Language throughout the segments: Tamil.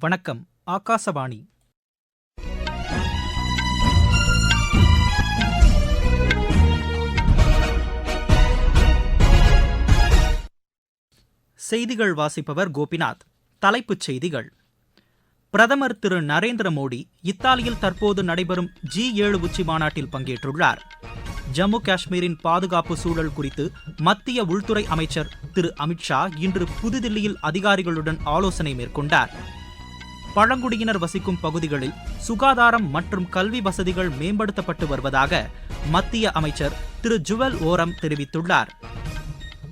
வணக்கம் ஆகாசவாணி. செய்திகள் வாசிப்பவர் கோபிநாத். தலைப்புச் செய்திகள். பிரதமர் திரு நரேந்திர மோடி இத்தாலியில் தற்போது நடைபெறும் ஜி ஏழு உச்சி மாநாட்டில் பங்கேற்றுள்ளார். ஜம்மு காஷ்மீரின் பாதுகாப்பு சூழல் குறித்து மத்திய உள்துறை அமைச்சர் திரு அமித்ஷா இன்று புதுதில்லியில் அதிகாரிகளுடன் ஆலோசனை மேற்கொண்டார். பழங்குடியினர் வசிக்கும் பகுதிகளில் சுகாதாரம் மற்றும் கல்வி வசதிகள் மேம்படுத்தப்பட்டு வருவதாக மத்திய அமைச்சர் திரு ஜுவல் ஓரம் தெரிவித்துள்ளார்.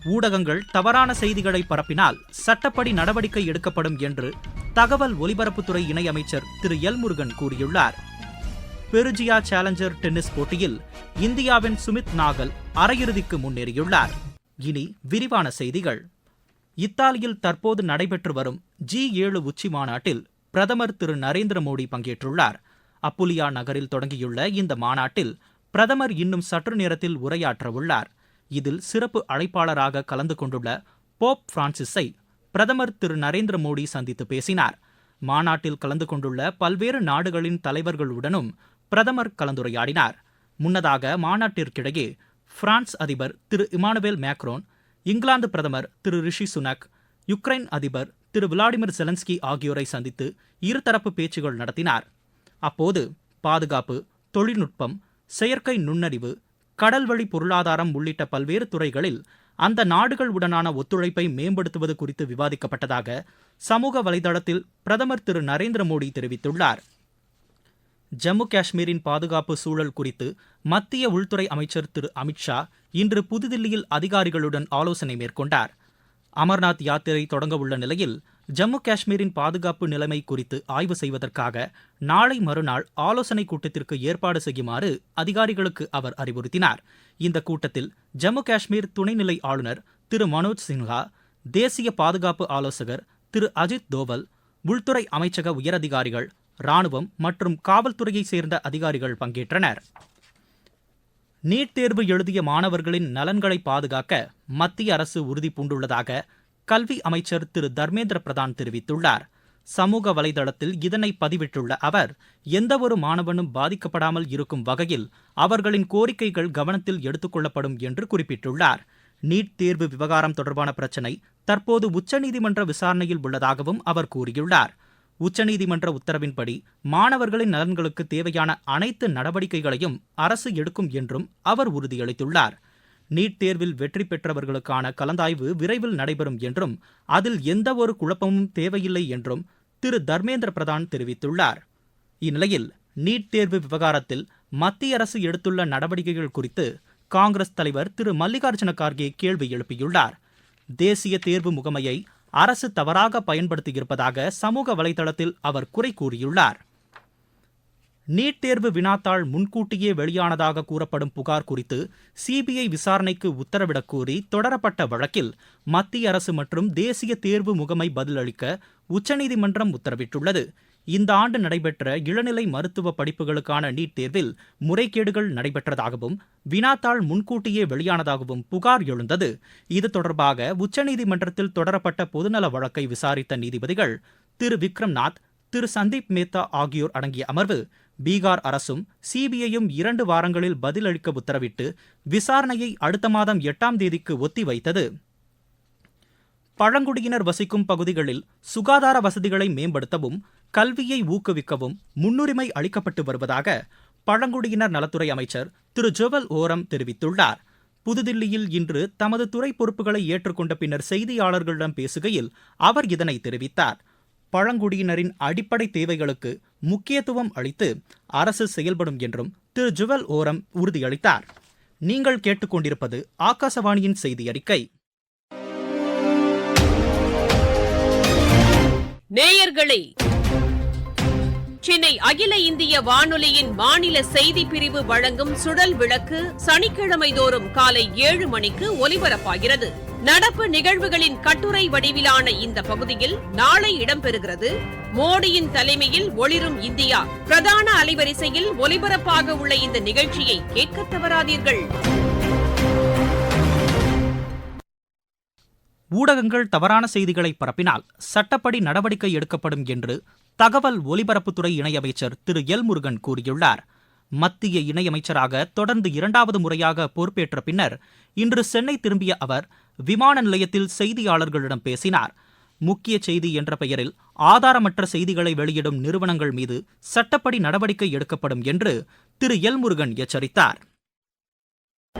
ஊடகங்கள் தவறான செய்திகளை பரப்பினால் சட்டப்படி நடவடிக்கை எடுக்கப்படும் என்று தகவல் ஒலிபரப்புத்துறை இணையமைச்சர் திரு எல் முருகன் கூறியுள்ளார். பெருஜியா சேலஞ்சர் டென்னிஸ் போட்டியில் இந்தியாவின் சுமித் நாகல் அரையிறுதிக்கு முன்னேறியுள்ளார். இனி விரிவான செய்திகள். இத்தாலியில் தற்போது நடைபெற்று வரும் ஜி ஏழு உச்சி மாநாட்டில் பிரதமர் திரு நரேந்திர மோடி பங்கேற்றுள்ளார். அப்புலியா நகரில் தொடங்கியுள்ள இந்த மாநாட்டில் பிரதமர் இன்னும் சற்று நேரத்தில் உரையாற்றவுள்ளார். இதில் சிறப்பு அழைப்பாளராக கலந்து கொண்டுள்ள போப் பிரான்சிஸை பிரதமர் திரு நரேந்திர மோடி சந்தித்து பேசினார். மாநாட்டில் கலந்து கொண்டுள்ள பல்வேறு நாடுகளின் தலைவர்களுடனும் பிரதமர் கலந்துரையாடினார். முன்னதாக மாநாட்டிற்கிடையே பிரான்ஸ் அதிபர் திரு இமானுவேல் மேக்ரோன் இங்கிலாந்து பிரதமர் திரு ரிஷி சுனக் யுக்ரைன் அதிபர் திரு விளாடிமிர் செலன்ஸ்கி ஆகியோரை சந்தித்து இருதரப்பு பேச்சுகள் நடத்தினார். அப்போது பாதுகாப்பு தொழில்நுட்பம் செயற்கை நுண்ணறிவு கடல்வழி பொருளாதாரம் உள்ளிட்ட பல்வேறு துறைகளில் அந்த நாடுகள் உடனான ஒத்துழைப்பை மேம்படுத்துவது குறித்து விவாதிக்கப்பட்டதாக சமூக வலைதளத்தில் பிரதமர் திரு நரேந்திர மோடி தெரிவித்துள்ளார். ஜம்மு காஷ்மீரின் பாதுகாப்பு சூழல் குறித்து மத்திய உள்துறை அமைச்சர் திரு அமித்ஷா இன்று புதுதில்லியில் அதிகாரிகளுடன் ஆலோசனை மேற்கொண்டார். அமர்நாத் யாத்திரை தொடங்க உள்ள நிலையில் ஜம்மு காஷ்மீரின் பாதுகாப்பு நிலைமை குறித்து ஆய்வு செய்வதற்காக நாளை மறுநாள் ஆலோசனைக் கூட்டத்திற்கு ஏற்பாடு செய்யுமாறு அதிகாரிகளுக்கு அவர் அறிவுறுத்தினார். இந்த கூட்டத்தில் ஜம்மு காஷ்மீர் துணைநிலை ஆளுநர் திரு மனோஜ் சின்ஹா தேசிய பாதுகாப்பு ஆலோசகர் திரு அஜித் தோவல் உள்துறை அமைச்சக உயரதிகாரிகள் ராணுவம் மற்றும் காவல்துறையைச் சேர்ந்த அதிகாரிகள் பங்கேற்றனர். நீட் தேர்வு எழுதிய மாணவர்களின் நலன்களை பாதுகாக்க மத்திய அரசு உறுதி பூண்டுள்ளதாக கல்வி அமைச்சர் திரு. தர்மேந்திர பிரதான் தெரிவித்துள்ளார். சமூக வலைதளத்தில் இதனை பதிவிட்டுள்ள அவர் எந்தவொரு மாணவனும் பாதிக்கப்படாமல் இருக்கும் வகையில் அவர்களின் கோரிக்கைகள் கவனத்தில் எடுத்துக்கொள்ளப்படும் என்று குறிப்பிட்டுள்ளார். நீட் தேர்வு விவகாரம் தொடர்பான பிரச்சினை தற்போது உச்சநீதிமன்ற விசாரணையில் உள்ளதாகவும் அவர் கூறியுள்ளார். உச்சநீதிமன்ற உத்தரவின்படி மாணவர்களின் நலன்களுக்கு தேவையான அனைத்து நடவடிக்கைகளையும் அரசு எடுக்கும் என்றும் அவர் உறுதியளித்துள்ளார். நீட் தேர்வில் வெற்றி பெற்றவர்களுக்கான கலந்தாய்வு விரைவில் நடைபெறும் என்றும் அதில் எந்தவொரு குழப்பமும் தேவையில்லை என்றும் திரு. தர்மேந்திர பிரதான் தெரிவித்துள்ளார். இந்நிலையில் நீட் தேர்வு விவகாரத்தில் மத்திய அரசு எடுத்துள்ள நடவடிக்கைகள் குறித்து காங்கிரஸ் தலைவர் திரு. மல்லிகார்ஜுன கார்கே கேள்வி எழுப்பியுள்ளார். தேசிய தேர்வு முகமையை அரசு தவறாக பயன்படுத்தியிருப்பதாக சமூக வலைதளத்தில் அவர் குறை கூறியுள்ளார். நீட் தேர்வு வினாத்தாள் முன்கூட்டியே வெளியானதாக கூறப்படும் புகார் குறித்து சிபிஐ விசாரணைக்கு உத்தரவிடக் கோரி தொடரப்பட்ட வழக்கில் மத்திய அரசு மற்றும் தேசிய தேர்வு முகமை பதிலளிக்க உச்சநீதிமன்றம் உத்தரவிட்டுள்ளது. இந்த ஆண்டு நடைபெற்ற இளநிலை மருத்துவ படிப்புகளுக்கான நீட் தேர்வில் முறைகேடுகள் நடைபெற்றதாகவும் வினாத்தாள் முன்கூட்டியே வெளியானதாகவும் புகார் எழுந்தது. இது தொடர்பாக உச்சநீதிமன்றத்தில் தொடரப்பட்ட பொதுநல வழக்கை விசாரித்த நீதிபதிகள் திரு. விக்ரம்நாத் திரு. சந்தீப் மேத்தா ஆகியோர் அடங்கிய அமர்வு பீகார் அரசும் சிபிஐயும் இரண்டு வாரங்களில் பதிலளிக்க உத்தரவிட்டு விசாரணையை அடுத்த மாதம் எட்டாம் தேதிக்கு ஒத்திவைத்தது. பழங்குடியினர் வசிக்கும் பகுதிகளில் சுகாதார வசதிகளை மேம்படுத்தவும் கல்வியை ஊக்குவிக்கவும் முன்னுரிமை அளிக்கப்பட்டு வருவதாக பழங்குடியினர் நலத்துறை அமைச்சர் திரு. ஜுவல் ஓரம் தெரிவித்துள்ளார். புதுதில்லியில் இன்று தமது துறை பொறுப்புகளை ஏற்றுக்கொண்ட பின்னர் செய்தியாளர்களிடம் பேசுகையில் அவர் இதனை தெரிவித்தார். பழங்குடியினரின் அடிப்படை தேவைகளுக்கு முக்கியத்துவம் அளித்து அரசு செயல்படும் என்றும் திரு. ஜுவல் ஓரம் உறுதியளித்தார். நீங்கள் கேட்டுக்கொண்டிருப்பது ஆகாசவாணியின் செய்தி அறிக்கை நேயர்களே சென்னை அகில இந்திய வானொலியின் மாநில செய்தி பிரிவு வழங்கும் சுடல் விளக்கு சனிக்கிழமை தோறும் காலை ஏழு மணிக்கு ஒலிபரப்பாகிறது. நடப்பு நிகழ்வுகளின் கட்டுரை வடிவிலான இந்த பகுதியில் நாளை இடம்பெறுகிறது. மோடியின் தலைமையில் ஒளிரும் இந்தியா பிரதான அலைவரிசையில் ஒலிபரப்பாக உள்ள இந்த நிகழ்ச்சியை கேட்க தவறாதீர்கள். ஊடகங்கள் தவறான செய்திகளை பரப்பினால் சட்டப்படி நடவடிக்கை எடுக்கப்படும் என்று தகவல் ஒலிபரப்புத்துறை இணையமைச்சர் திரு. எல். முருகன் கூறியுள்ளார். மத்திய இணையமைச்சராக தொடர்ந்து இரண்டாவது முறையாக பொறுப்பேற்ற பின்னர் இன்று சென்னை திரும்பிய அவர் விமான நிலையத்தில் செய்தியாளர்களிடம் பேசினார். முக்கிய செய்தி என்ற பெயரில் ஆதாரமற்ற செய்திகளை வெளியிடும் நிறுவனங்கள் மீது சட்டப்படி நடவடிக்கை எடுக்கப்படும் என்று திரு. எல். முருகன் எச்சரித்தார்.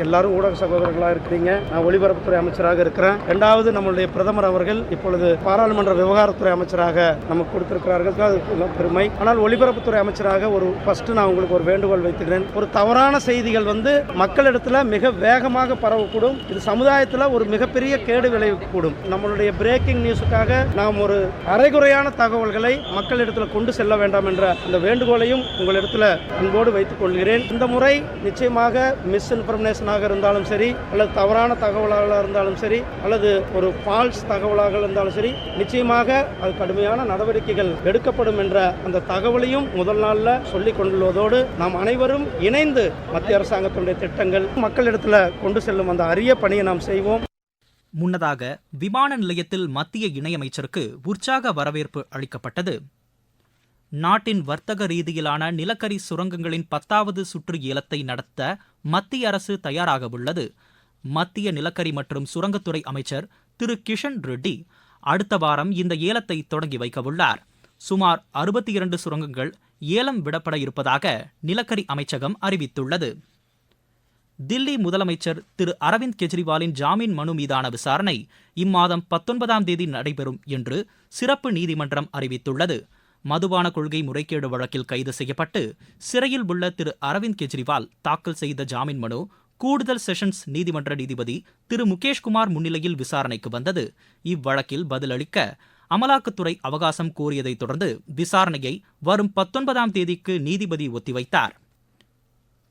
எல்லாரும் ஊடக சகோதரர்களாக இருக்கிறீங்க. நான் ஒலிபரப்புத்துறை அமைச்சராக இருக்கிறேன். ரெண்டாவது நம்மளுடைய பிரதமர் அவர்கள் இப்பொழுது பாராளுமன்ற விவகாரத்துறை அமைச்சராக நமக்கு கொடுத்திருக்கிறார்கள். அது பெருமை. ஆனால் ஒலிபரப்புத்துறை அமைச்சராக ஒரு ஃபர்ஸ்ட் நான் உங்களுக்கு ஒரு வேண்டுகோள் வைத்துக்கிறேன். ஒரு தவறான செய்திகள் வந்து மக்களிடத்தில் மிக வேகமாக பரவக்கூடும். இது சமுதாயத்தில் ஒரு மிகப்பெரிய கேடு விளைவிக்கக்கூடும். நம்மளுடைய பிரேக்கிங் நியூஸுக்காக நாம் ஒரு அரைகுறையான தகவல்களை மக்களிடத்தில் கொண்டு செல்ல வேண்டாம் என்ற அந்த வேண்டுகோளையும் உங்களிடத்தில் அன்போடு வைத்துக் கொள்கிறேன். இந்த முறை நிச்சயமாக மிஸ் இன்ஃபர்மேஷனாக இருந்தாலும் சரி அல்லது தவறான தகவலாக இருந்தாலும் சரி அல்லது ஒரு ஃபால்ஸ் தகவலாக இருந்தாலும் சரி நிச்சயமாக அது கடுமையான நடவடிக்கைகள் எடுக்கப்படும் என்ற அந்த தகவலையும் முதல் நாளில் சொல்லிக் கொண்டுள்ளதோடு நாம் அனைவரும் இணைந்து மத்திய அரசாங்கத்தினுடைய திட்டங்கள் மக்களிடத்தில் கொண்டு செல்லும் அந்த அரிய பணியை நாம் செய்வோம். முன்னதாக விமான நிலையத்தில் மத்திய இணையமைச்சருக்கு உற்சாக வரவேற்பு அளிக்கப்பட்டது. நாட்டின் வர்த்தக ரீதியிலான நிலக்கரி சுரங்கங்களின் பத்தாவது சுற்று ஏலத்தை நடத்த மத்திய அரசு தயாராக உள்ளது மத்திய நிலக்கரி மற்றும் சுரங்கத்துறை அமைச்சர் திரு கிஷன் ரெட்டி அடுத்த வாரம் இந்த ஏலத்தை தொடங்கி வைக்கவுள்ளார். சுமார் அறுபத்தி இரண்டு சுரங்கங்கள் ஏலம் விடப்பட இருப்பதாக நிலக்கரி அமைச்சகம் அறிவித்துள்ளது. தில்லி முதலமைச்சர் திரு அரவிந்த் கெஜ்ரிவாலின் ஜாமீன் மனு மீதான விசாரணை இம்மாதம் பத்தொன்பதாம் தேதி நடைபெறும் என்று சிறப்பு நீதிமன்றம் அறிவித்துள்ளது. மதுபான கொள்கை முறைகேடு வழக்கில் கைது செய்யப்பட்டு சிறையில் உள்ள திரு அரவிந்த் கெஜ்ரிவால் தாக்கல் செய்த ஜாமீன் மனு கூடுதல் செஷன்ஸ் நீதிமன்ற நீதிபதி திரு முகேஷ்குமார் முன்னிலையில் விசாரணைக்கு வந்தது. இவ்வழக்கில் பதிலளிக்க அமலாக்கத்துறை அவகாசம் கோரியதைத் தொடர்ந்து விசாரணையை வரும் பத்தொன்பதாம் தேதிக்கு நீதிபதி ஒத்திவைத்தார்.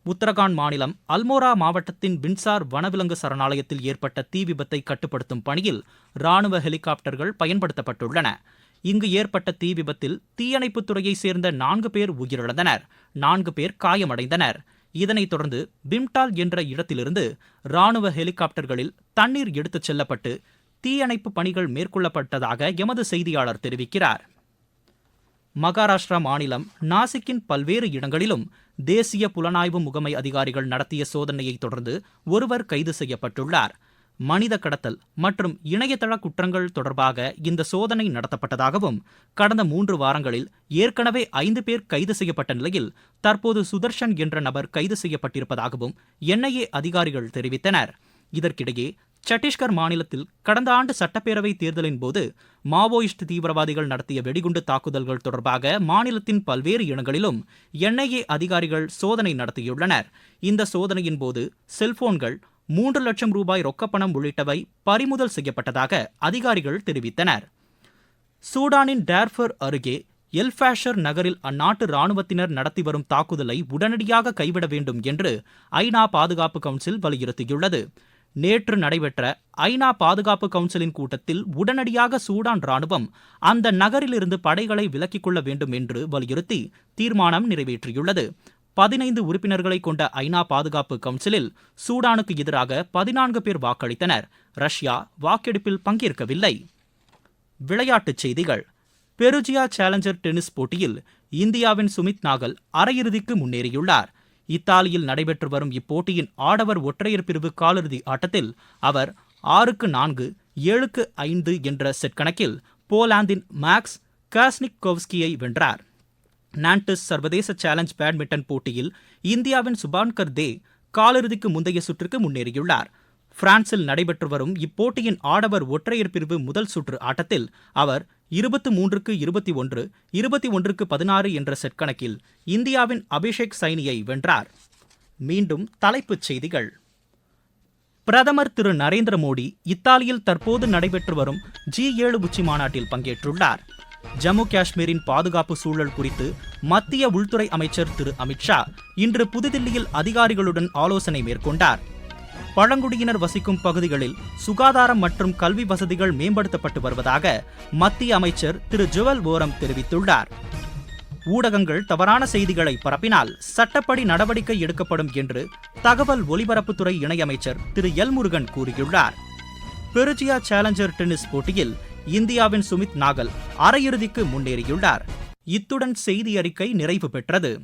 உத்தரகாண்ட் மாநிலம் அல்மோரா மாவட்டத்தின் பின்சார் வனவிலங்கு சரணாலயத்தில் ஏற்பட்ட தீ விபத்தை கட்டுப்படுத்தும் பணியில் ராணுவ ஹெலிகாப்டர்கள் பயன்படுத்தப்பட்டுள்ளன. இங்கு ஏற்பட்ட தீ விபத்தில் தீயணைப்புத் துறையைச் சேர்ந்த நான்கு பேர் உயிரிழந்தனர். நான்கு பேர் காயமடைந்தனர். இதனைத் தொடர்ந்து பிம்டால் என்ற இடத்திலிருந்து ராணுவ ஹெலிகாப்டர்களில் தண்ணீர் எடுத்துச் செல்லப்பட்டு தீயணைப்பு பணிகள் மேற்கொள்ளப்பட்டதாக எமது செய்தியாளர் தெரிவிக்கிறார். மகாராஷ்டிரா மாநிலம் நாசிக்கின் பல்வேறு இடங்களிலும் தேசிய புலனாய்வு முகமை அதிகாரிகள் நடத்திய சோதனையை தொடர்ந்து ஒருவர் கைது செய்யப்பட்டுள்ளார். மனித கடத்தல் மற்றும் இணையதள குற்றங்கள் தொடர்பாக இந்த சோதனை நடத்தப்பட்டதாகவும் கடந்த மூன்று வாரங்களில் ஏற்கனவே ஐந்து பேர் கைது செய்யப்பட்ட நிலையில் தற்போது சுதர்ஷன் என்ற நபர் கைது செய்யப்பட்டிருப்பதாகவும் என்ஐஏ அதிகாரிகள் தெரிவித்தனர். இதற்கிடையே சத்தீஸ்கர் மாநிலத்தில் கடந்த ஆண்டு சட்டப்பேரவை தேர்தலின் போது மாவோயிஸ்ட் தீவிரவாதிகள் நடத்திய வெடிகுண்டு தாக்குதல்கள் தொடர்பாக மாநிலத்தின் பல்வேறு இடங்களிலும் என்ஐஏ அதிகாரிகள் சோதனை நடத்தியுள்ளனர். இந்த சோதனையின் போது செல்போன்கள் மூன்று லட்சம் ரூபாய் ரொக்கப்பணம் உள்ளிட்டவை பறிமுதல் செய்யப்பட்டதாக அதிகாரிகள் தெரிவித்தனர். சூடானின் டேர்ஃபர் அருகே எல்ஃபேஷர் நகரில் அந்நாட்டு ராணுவத்தினர் நடத்தி வரும் தாக்குதலை உடனடியாக கைவிட வேண்டும் என்று ஐநா பாதுகாப்பு கவுன்சில் வலியுறுத்தியுள்ளது. நேற்று நடைபெற்ற ஐநா பாதுகாப்பு கவுன்சிலின் கூட்டத்தில் உடனடியாக சூடான் ராணுவம் அந்த நகரிலிருந்து படைகளை விலக்கிக் கொள்ள வேண்டும் என்று வலியுறுத்தி தீர்மானம் நிறைவேற்றியுள்ளது. பதினைந்து உறுப்பினர்களை கொண்ட ஐநா பாதுகாப்பு கவுன்சிலில் சூடானுக்கு எதிராக பதினான்கு பேர் வாக்களித்தனர். ரஷ்யா வாக்கெடுப்பில் பங்கேற்கவில்லை. விளையாட்டுச் செய்திகள். பெருஜியா சேலஞ்சர் டென்னிஸ் போட்டியில் இந்தியாவின் சுமித் நாகல் அரையிறுதிக்கு முன்னேறியுள்ளார். இத்தாலியில் நடைபெற்று வரும் இப்போட்டியின் ஆடவர் ஒற்றையர் பிரிவு காலிறுதி ஆட்டத்தில் அவர் ஆறுக்கு நான்கு ஏழுக்கு ஐந்து என்ற செட் கணக்கில் போலாந்தின் மேக்ஸ் காஸ்னிக் கோவ்ஸ்கியை வென்றார். நான்டஸ் சர்வதேச சேலஞ்ச் பேட்மிண்டன் போட்டியில் இந்தியாவின் சுபான்கர் தே காலிறுதிக்கு முந்தைய சுற்றுக்கு முன்னேறியுள்ளார். பிரான்சில் நடைபெற்று வரும் இப்போட்டியின் ஆடவர் ஒற்றையர் பிரிவு முதல் சுற்று ஆட்டத்தில் அவர் இருபத்து மூன்றுக்கு இருபத்தி ஒன்று இருபத்தி ஒன்றுக்கு பதினாறு என்ற செட் கணக்கில் இந்தியாவின் அபிஷேக் சைனியை வென்றார். மீண்டும் தலைப்புச் செய்திகள். பிரதமர் திரு நரேந்திர மோடி இத்தாலியில் தற்போது நடைபெற்று வரும் ஜி ஏழு உச்சி மாநாட்டில் பங்கேற்றுள்ளார். ஜம்மு காஷ்மீரின் பாதுகாப்பு சூழல் குறித்து மத்திய உள்துறை அமைச்சர் திரு அமித்ஷா இன்று புதுதில்லியில் அதிகாரிகளுடன் ஆலோசனை மேற்கொண்டார். பழங்குடியினர் வசிக்கும் பகுதிகளில் சுகாதாரம் மற்றும் கல்வி வசதிகள் மேம்படுத்தப்பட்டு வருவதாக மத்திய அமைச்சர் திரு ஜுவல் ஓரம் தெரிவித்துள்ளார். ஊடகங்கள் தவறான செய்திகளை பரப்பினால் சட்டப்படி நடவடிக்கை எடுக்கப்படும் என்று தகவல் ஒலிபரப்புத்துறை இணையமைச்சர் திரு எல் முருகன் கூறியுள்ளார். பெருஜியா சேலஞ்சர் டென்னிஸ் போட்டியில் இந்தியாவின் சுமித் நாகல் அரையிறுதிக்கு முன்னேறியுள்ளார். இத்துடன் செய்தி அறிக்கை நிறைவு பெற்றது.